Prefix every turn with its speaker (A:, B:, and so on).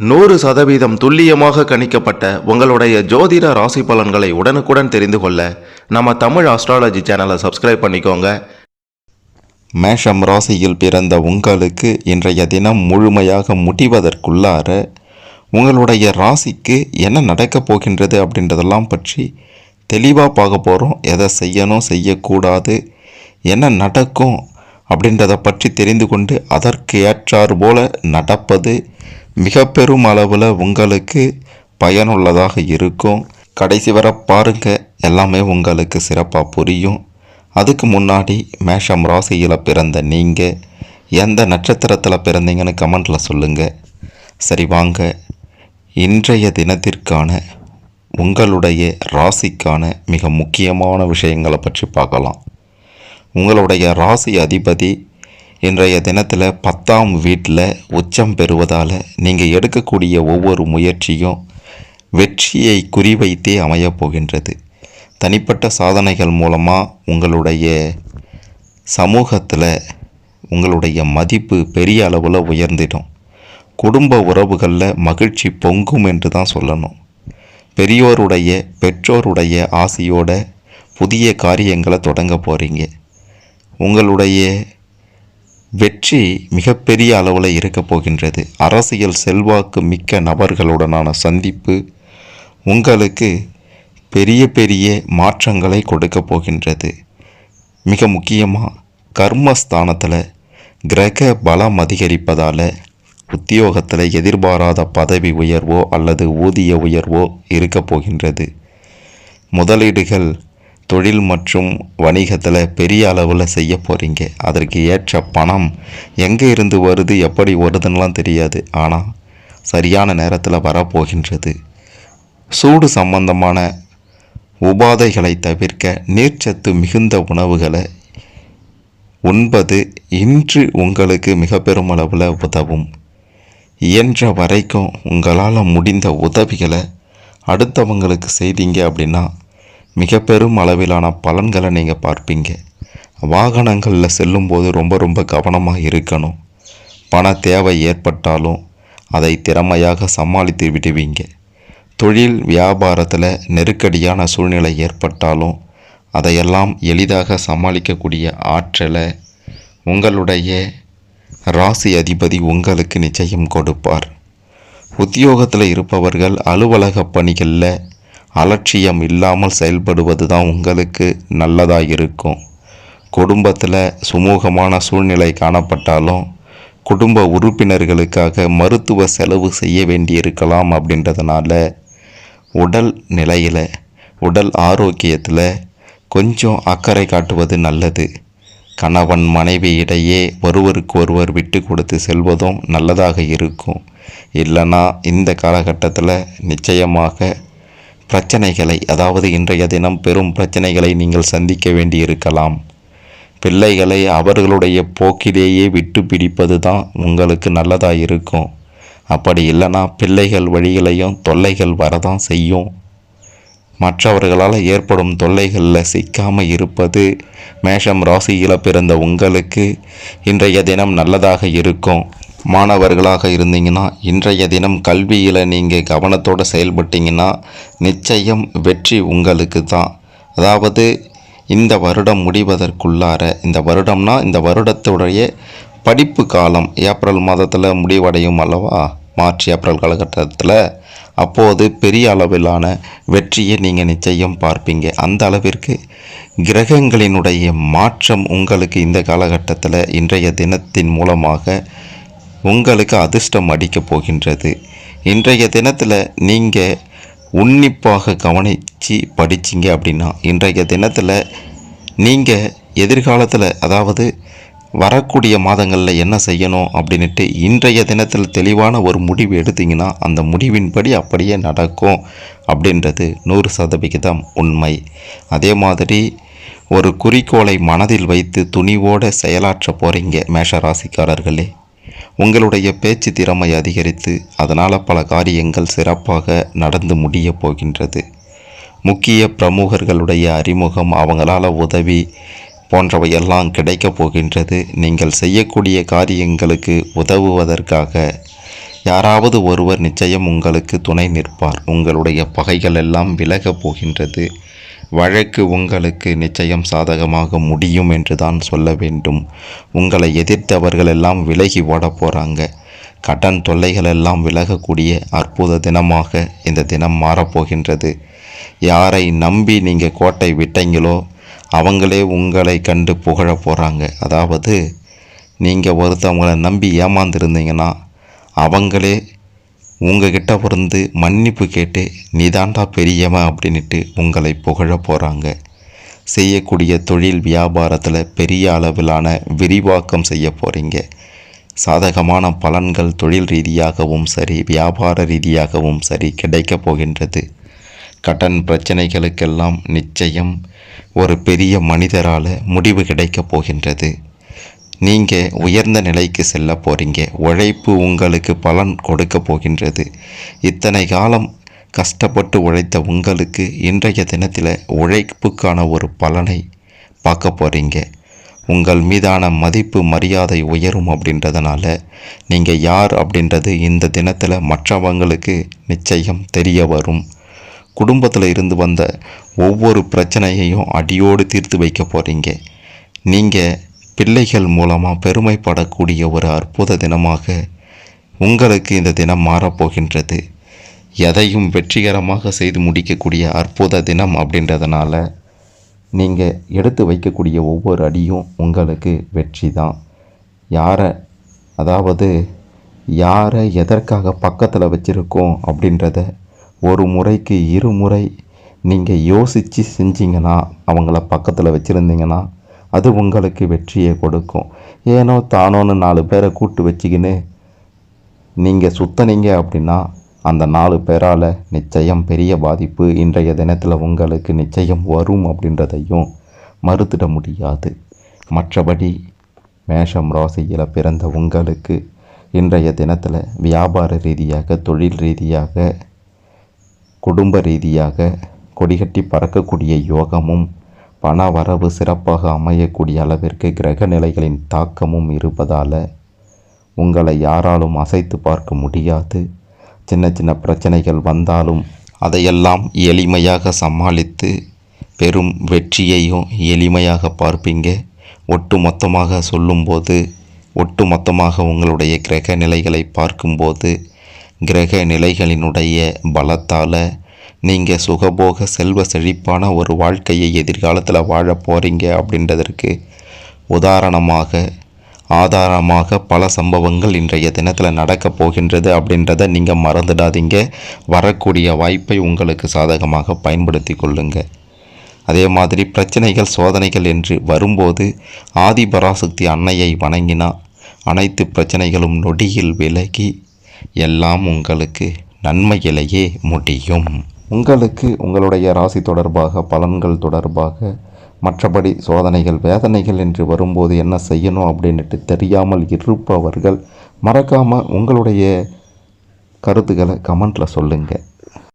A: நூறு சதவீதம் துல்லியமாக கணிக்கப்பட்ட உங்களுடைய ஜோதிட ராசி பலன்களை உடனுக்குடன் தெரிந்து கொள்ள நம்ம தமிழ் ஆஸ்ட்ராலஜி சேனலை சப்ஸ்கிரைப் பண்ணிக்கோங்க. மேஷம் ராசியில் பிறந்த உங்களுக்கு இன்றைய தினம் முழுமையாக முடிவதற்குள்ளார உங்களுடைய ராசிக்கு என்ன நடக்கப் போகின்றது அப்படின்றதெல்லாம் பற்றி தெளிவாக பார்க்க போகிறோம் எதை செய்யணும் செய்யக்கூடாது என்ன நடக்கும் அப்படின்றத பற்றி தெரிந்து கொண்டு அதற்கு ஏற்றாறு போல நடப்பது மிக பெரும் அளவில் உங்களுக்கு பயனுள்ளதாக இருக்கும். கடைசி வரை பாருங்கள் எல்லாமே உங்களுக்கு சிறப்பாக புரியும். அதுக்கு முன்னாடி மேஷம் ராசியில் பிறந்த நீங்கள் எந்த நட்சத்திரத்தில் பிறந்தீங்கன்னு கமெண்டில் சொல்லுங்கள் சரி வாங்க. இன்றைய தினத்திற்கான உங்களுடைய ராசிக்கான மிக முக்கியமான விஷயங்களை பற்றி பார்க்கலாம். உங்களுடைய ராசி அதிபதி இன்றைய தினத்தில் பத்தாம் வீட்டில் உச்சம் பெறுவதால் நீங்கள் எடுக்கக்கூடிய ஒவ்வொரு முயற்சியும் வெற்றியை குறிவைத்தே அமையப் போகின்றது. தனிப்பட்ட சாதனைகள் மூலமாக உங்களுடைய சமூகத்தில் உங்களுடைய மதிப்பு பெரிய அளவில் உயர்ந்திடும். குடும்ப உறவுகளில் மகிழ்ச்சி பொங்கும் என்று தான் சொல்லணும். பெரியோருடைய பெற்றோருடைய ஆசையோட புதிய காரியங்களை தொடங்க போகிறீங்க உங்களுடைய வெற்றி மிகப்பெரிய அளவில் இருக்க போகின்றது. அரசியல் செல்வாக்கு மிக்க நபர்களுடனான சந்திப்பு உங்களுக்கு பெரிய பெரிய மாற்றங்களை கொடுக்க போகின்றது. மிக முக்கியமாக கர்மஸ்தானத்தில் கிரக பலம் அதிகரிப்பதால் உத்தியோகத்தில் எதிர்பாராத பதவி உயர்வோ அல்லது ஊதிய உயர்வோ இருக்க போகின்றது. முதலீடுகள் தொழில் மற்றும் வணிகத்தில் பெரிய அளவில் செய்ய போகிறீங்க அதற்கு ஏற்ற பணம் எங்கே இருந்து வருது எப்படி வருதுன்னெலாம் தெரியாது. ஆனால் சரியான நேரத்தில் வரப்போகின்றது. சூடு சம்பந்தமான உபாதைகளை தவிர்க்க நீர்ச்சத்து மிகுந்த உணவுகளை உண்பது இன்று உங்களுக்கு மிக பெருமளவில் உதவும். இயன்ற வரைக்கும் உங்களால் முடிந்த உதவிகளை அடுத்தவங்களுக்கு செய்தீங்க அப்படின்னா மிக பெரும் அளவிலான பலன்களை நீங்கள் பார்ப்பீங்க. வாகனங்களில் செல்லும்போது ரொம்ப ரொம்ப கவனமாக இருக்கணும். பண தேவை ஏற்பட்டாலும் அதை திறமையாக சமாளித்து விடுவீங்க. தொழில் வியாபாரத்தில் நெருக்கடியான சூழ்நிலை ஏற்பட்டாலும் அதையெல்லாம் எளிதாக சமாளிக்கக்கூடிய ஆற்றலை உங்களுடைய ராசி அதிபதி உங்களுக்கு நிச்சயம் கொடுப்பார். உத்தியோகத்தில் இருப்பவர்கள் அலுவலக பணிகளில் அலட்சியம் இல்லாமல் செயல்படுவது தான் உங்களுக்கு நல்லதாக இருக்கும் குடும்பத்தில் சுமூகமான சூழ்நிலை காணப்பட்டாலும் குடும்ப உறுப்பினர்களுக்காக மருத்துவ செலவு செய்ய வேண்டியிருக்கலாம் அப்படின்றதுனால உடல் நிலையில் உடல் ஆரோக்கியத்தில் கொஞ்சம் அக்கறை காட்டுவது நல்லது. கணவன் மனைவி இடையே ஒருவருக்கு ஒருவர் விட்டு கொடுத்து செல்வதும் நல்லதாக இருக்கும். இல்லைன்னா இந்த காலகட்டத்தில் நிச்சயமாக பிரச்சனைகளை அதாவது இன்றைய தினம் பெரும் பிரச்சனைகளை நீங்கள் சந்திக்க வேண்டியிருக்கலாம். பிள்ளைகளை அவர்களுடைய போக்கிலேயே விட்டு பிடிப்பது தான் உங்களுக்கு நல்லதாக இருக்கும் அப்படி இல்லைன்னா பிள்ளைகள் வழிகளையும் தொல்லைகள் வரதான் செய்யும். மற்றவர்களால் ஏற்படும் தொல்லைகளில் சிக்காமல் இருப்பது மேஷம் ராசியில் பிறந்த உங்களுக்கு இன்றைய தினம் நல்லதாக இருக்கும். மாணவர்களாக இருந்தீங்கன்னா இன்றைய தினம் கல்வியில் நீங்கள் கவனத்தோடு செயல்பட்டீங்கன்னா நிச்சயம் வெற்றி உங்களுக்கு தான் அதாவது இந்த வருடம் முடிவதற்குள்ளார இந்த வருடம்னா இந்த வருடத்துடைய படிப்பு காலம் ஏப்ரல் மாதத்தில் முடிவடையும் அல்லவா? மார்ச் ஏப்ரல் காலகட்டத்தில். அப்போது பெரிய அளவிலான வெற்றியை நீங்கள் நிச்சயம் பார்ப்பீங்க. அந்த அளவிற்கு கிரகங்களினுடைய மாற்றம் உங்களுக்கு இந்த காலகட்டத்தில் இன்றைய தினத்தின் மூலமாக உங்களுக்கு அதிர்ஷ்டம் அடிக்கப் போகின்றது. இன்றைய தினத்தில் நீங்கள் உன்னிப்பாக கவனித்து படிச்சிங்க அப்படின்னா இன்றைய தினத்தில் நீங்கள் எதிர்காலத்தில் அதாவது வரக்கூடிய மாதங்களில் என்ன செய்யணும் அப்படின்ட்டு இன்றைய தினத்தில் தெளிவான ஒரு முடிவு எடுத்திங்கன்னா அந்த முடிவின்படி அப்படியே நடக்கும் அப்படின்றது நூறு சதவிகிதம் உண்மை. அதே மாதிரி ஒரு குறிக்கோளை மனதில் வைத்து துணிவோடு செயலாற்ற போகிறீங்க மேஷராசிக்காரர்களே. உங்களுடைய பேச்சு திறமை அதிகரித்து அதனால் பல காரியங்கள் சிறப்பாக நடந்து முடிய போகின்றது. முக்கிய பிரமுகர்களுடைய அறிமுகம் அவங்களால உதவி போன்றவையெல்லாம் கிடைக்கப் போகின்றது. நீங்கள் செய்யக்கூடிய காரியங்களுக்கு உதவுவதற்காக யாராவது ஒருவர் நிச்சயம் உங்களுக்கு துணை நிற்பார். உங்களுடைய பகைகள் எல்லாம் விலகப் போகின்றது. வழக்கு உங்களுக்கு நிச்சயம் சாதகமாக முடியும் என்று தான் சொல்ல வேண்டும். உங்களை எதிர்த்தவர்கள் எல்லாம் விலகி ஓட போகிறாங்க கடன் தொல்லைகள் எல்லாம் விலகக்கூடிய அற்புத தினமாக இந்த தினம் மாறப்போகின்றது யாரை நம்பி நீங்கள் கோட்டை விட்டீங்களோ அவங்களே உங்களை கண்டு புகழ போகிறாங்க அதாவது நீங்கள் ஒருத்தவங்களை நம்பி ஏமாந்துருந்தீங்கன்னா அவங்களே உங்ககிட்ட இருந்து மன்னிப்பு கேட்டு நீதாண்டா பெரியவன் அப்படின்ட்டு உங்களை புகழ போகிறாங்க செய்யக்கூடிய தொழில் வியாபாரத்தில் பெரிய அளவிலான விரிவாக்கம் செய்ய போகிறீங்க சாதகமான பலன்கள் தொழில் ரீதியாகவும் சரி வியாபார ரீதியாகவும் சரி கிடைக்கப் போகின்றது. கடன் பிரச்சனைகளுக்கெல்லாம் நிச்சயம் ஒரு பெரிய மனிதரால் முடிவு கிடைக்கப் போகின்றது. நீங்கள் உயர்ந்த நிலைக்கு செல்ல போகிறீங்க உழைப்பு உங்களுக்கு பலன் கொடுக்க போகின்றது. இத்தனை காலம் கஷ்டப்பட்டு உழைத்த உங்களுக்கு இன்றைய தினத்தில் உழைப்புக்கான ஒரு பலனை பார்க்க போகிறீங்க உங்கள் மீதான மதிப்பு மரியாதை உயரும் அப்படின்றதுனால நீங்கள் யார் அப்படின்றது இந்த தினத்தில் மற்றவங்களுக்கு நிச்சயம் தெரிய வரும். குடும்பத்தில் இருந்து வந்த ஒவ்வொரு பிரச்சனையையும் அடியோடு தீர்த்து வைக்க போகிறீங்க நீங்கள் பிள்ளைகள் மூலமாக பெருமைப்படக்கூடிய ஒரு அற்புத தினமாக உங்களுக்கு இந்த தினம் மாறப்போகின்றது. எதையும் வெற்றிகரமாக செய்து முடிக்கக்கூடிய அற்புத தினம் அப்படின்றதுனால நீங்கள் எடுத்து வைக்கக்கூடிய ஒவ்வொரு அடியும் உங்களுக்கு வெற்றி தான். யாரை அதாவது யாரை எதற்காக பக்கத்தில் வச்சுருக்கோம் அப்படின்றத ஒரு முறைக்கு இருமுறை நீங்கள் யோசித்து செஞ்சிங்கன்னா அவங்கள பக்கத்தில் வச்சுருந்தீங்கன்னா அது உங்களுக்கு வெற்றியை கொடுக்கும். ஏனோ தானோன்னு நாலு பேரை கூட்டு வச்சுக்கின்னு நீங்கள் சுத்தனீங்க அப்படின்னா அந்த நாலு பேரால் நிச்சயம் பெரிய பாதிப்பு இன்றைய தினத்தில் உங்களுக்கு நிச்சயம் வரும் அப்படின்றதையும் மறுத்திட முடியாது. மற்றபடி மேஷம் ராசியில் பிறந்த உங்களுக்கு இன்றைய தினத்தில் வியாபார ரீதியாக தொழில் ரீதியாக குடும்ப ரீதியாக கொடிகட்டி பறக்கக்கூடிய யோகமும் பண வரவு சிறப்பாக அமையக்கூடிய அளவிற்கு கிரக நிலைகளின் தாக்கமும் இருப்பதால் உங்களை யாராலும் அசைத்து பார்க்க முடியாது. சின்ன சின்ன பிரச்சனைகள் வந்தாலும் அதையெல்லாம் எளிமையாக சமாளித்து பெரும் வெற்றியையும் எளிமையாக பார்ப்பீங்க. ஒட்டு மொத்தமாக சொல்லும்போது ஒட்டு மொத்தமாக உங்களுடைய கிரக நிலைகளை பார்க்கும்போது கிரக நிலைகளினுடைய பலத்தால் நீங்கள் சுகபோக செல்வ செழிப்பான ஒரு வாழ்க்கையை எதிர்காலத்தில் வாழ போகிறீங்க அப்படின்றதற்கு உதாரணமாக ஆதாரமாக பல சம்பவங்கள் இன்றைய தினத்தில் நடக்கப் போகின்றது அப்படின்றத நீங்கள் மறந்துடாதீங்க. வரக்கூடிய வாய்ப்பை உங்களுக்கு சாதகமாக பயன்படுத்தி கொள்ளுங்க. அதே மாதிரி பிரச்சனைகள் சோதனைகள் என்று வரும்போது ஆதிபராசக்தி அன்னையை வணங்கினா அனைத்து பிரச்சனைகளும் நொடியில் விலகி எல்லாம் உங்களுக்கு நன்மையிலேயே முடியும். உங்களுக்கு உங்களுடைய ராசி தொடர்பாக பலன்கள் தொடர்பாக மற்றபடி சோதனைகள் வேதனைகள் என்று வரும்போது என்ன செய்யணும் அப்படின்ட்டு தெரியாமல் இருப்பவர்கள் மறக்காமல் உங்களுடைய கருத்துக்களை கமெண்ட்டில் சொல்லுங்கள்